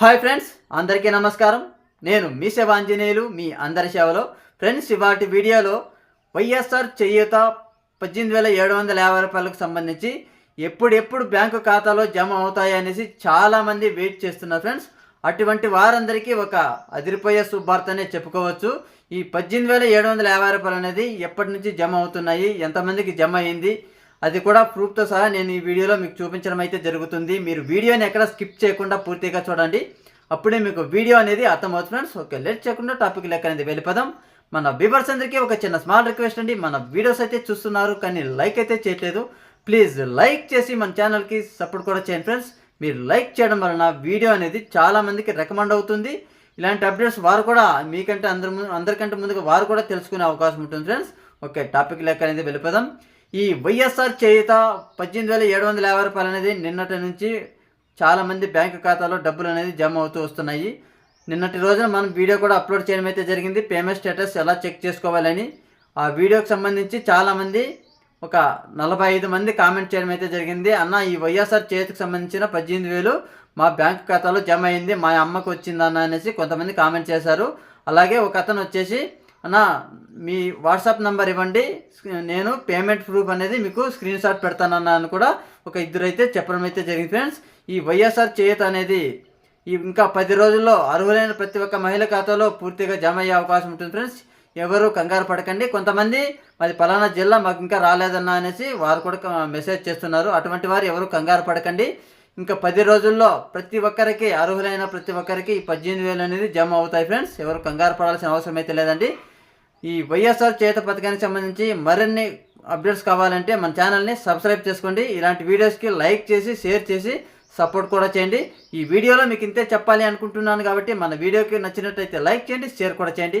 Hi friends అందరికీ నమస్కారం. నేను మీ సేవ ఆంజనేయులు మీ అందరి సేవలో. ఫ్రెండ్స్ ఇవాటి వీడియోలో వైఎస్ఆర్ చేయూత పద్దెనిమిది వేల ఏడు వందల యాభై రూపాయలకు సంబంధించి ఎప్పుడెప్పుడు బ్యాంకు ఖాతాలో జమ అవుతాయి అనేసి చాలామంది వెయిట్ చేస్తున్నారు ఫ్రెండ్స్ అటువంటి వారందరికీ ఒక అదిరిపోయే శుభార్తనే చెప్పుకోవచ్చు. ఈ పద్దెనిమిది వేల ఏడు వందల యాభై రూపాయలు అనేది ఎప్పటి నుంచి జమ అవుతున్నాయి? ఎంతమందికి జమ అయింది? అది కూడా ప్రూఫ్తో సహా నేను ఈ వీడియోలో మీకు చూపించడం అయితే జరుగుతుంది. మీరు వీడియోని ఎక్కడ స్కిప్ చేయకుండా పూర్తిగా చూడండి. అప్పుడే మీకు వీడియో అనేది అర్థమవుతుంది ఫ్రెండ్స్. ఓకే లేట్ చేయకుండా టాపిక్ లెక్క అనేది వెళ్ళిపోదాం. మన వ్యూవర్స్ అందరికీ ఒక చిన్న స్మాల్ రిక్వెస్ట్ అండి. మన వీడియోస్ అయితే చూస్తున్నారు కానీ లైక్ అయితే చేయట్లేదు. ప్లీజ్ లైక్ చేసి మన ఛానల్కి సపోర్ట్ కూడా చేయండి ఫ్రెండ్స్. మీరు లైక్ చేయడం వలన వీడియో అనేది చాలామందికి రికమెండ్ అవుతుంది. ఇలాంటి అప్డేట్స్ వారు కూడా మీకంటే అందరి ముందు అందరికంటే ముందుగా వారు కూడా తెలుసుకునే అవకాశం ఉంటుంది ఫ్రెండ్స్. ఓకే టాపిక్ లెక్క అనేది వెళ్ళిపోదాం. ఈ వైఎస్ఆర్ చేయుత పద్దెనిమిది వేల ఏడు వందల యాభై రూపాయలు అనేది నిన్నటి నుంచి చాలామంది బ్యాంకు ఖాతాలో డబ్బులు అనేది జమ అవుతూ వస్తున్నాయి. నిన్నటి రోజున మనం వీడియో కూడా అప్లోడ్ చేయడం అయితే జరిగింది. పేమెంట్ స్టేటస్ ఎలా చెక్ చేసుకోవాలని. ఆ వీడియోకి సంబంధించి చాలామంది ఒక నలభై ఐదు మంది కామెంట్ చేయడం అయితే జరిగింది. అన్న ఈ వైఎస్ఆర్ చేతికి సంబంధించిన పద్దెనిమిది వేలు మా బ్యాంక్ ఖాతాలో జమ అయింది. మా అమ్మకు వచ్చిందన్న అనేసి కొంతమంది కామెంట్ చేశారు. అలాగే ఒక అతను వచ్చేసి అన్న మీ వాట్సాప్ నంబర్ ఇవ్వండి. నేను పేమెంట్ ప్రూఫ్ అనేది మీకు స్క్రీన్ షాట్ పెడతానన్నా అని కూడా ఒక ఇద్దరు అయితే చెప్పడం అయితే జరిగింది. ఫ్రెండ్స్ ఈ వైఎస్ఆర్ చేత అనేది ఇంకా పది రోజుల్లో అర్హులైన ప్రతి ఒక్క మహిళ ఖాతాలో పూర్తిగా జమ అయ్యే అవకాశం ఉంటుంది. ఫ్రెండ్స్ ఎవరు కంగారు పడకండి. కొంతమంది మరి పలానా జిల్లా మాకు ఇంకా రాలేదన్నా అనేసి వారు కూడా మెసేజ్ చేస్తున్నారు. అటువంటి వారు ఎవరు కంగారు పడకండి. ఇంకా పది రోజుల్లో ప్రతి ఒక్కరికి అర్హులైన ప్రతి ఒక్కరికి ఈ పద్దెనిమిది వేలు అనేది జమ అవుతాయి ఫ్రెండ్స్. ఎవరు కంగారు పడాల్సిన అవసరం అయితే లేదండి. ఈ వైఎస్ఆర్ చేత పథకానికి సంబంధించి మరిన్ని అప్డేట్స్ కావాలంటే మన ఛానల్ని సబ్స్క్రైబ్ చేసుకోండి. ఇలాంటి వీడియోస్కి లైక్ చేసి షేర్ చేసి సపోర్ట్ కూడా చేయండి. ఈ వీడియోలో మీకు ఇంతే చెప్పాలి అనుకుంటున్నాను కాబట్టి మన వీడియోకి నచ్చినట్టయితే లైక్ చేయండి షేర్ కూడా చేయండి.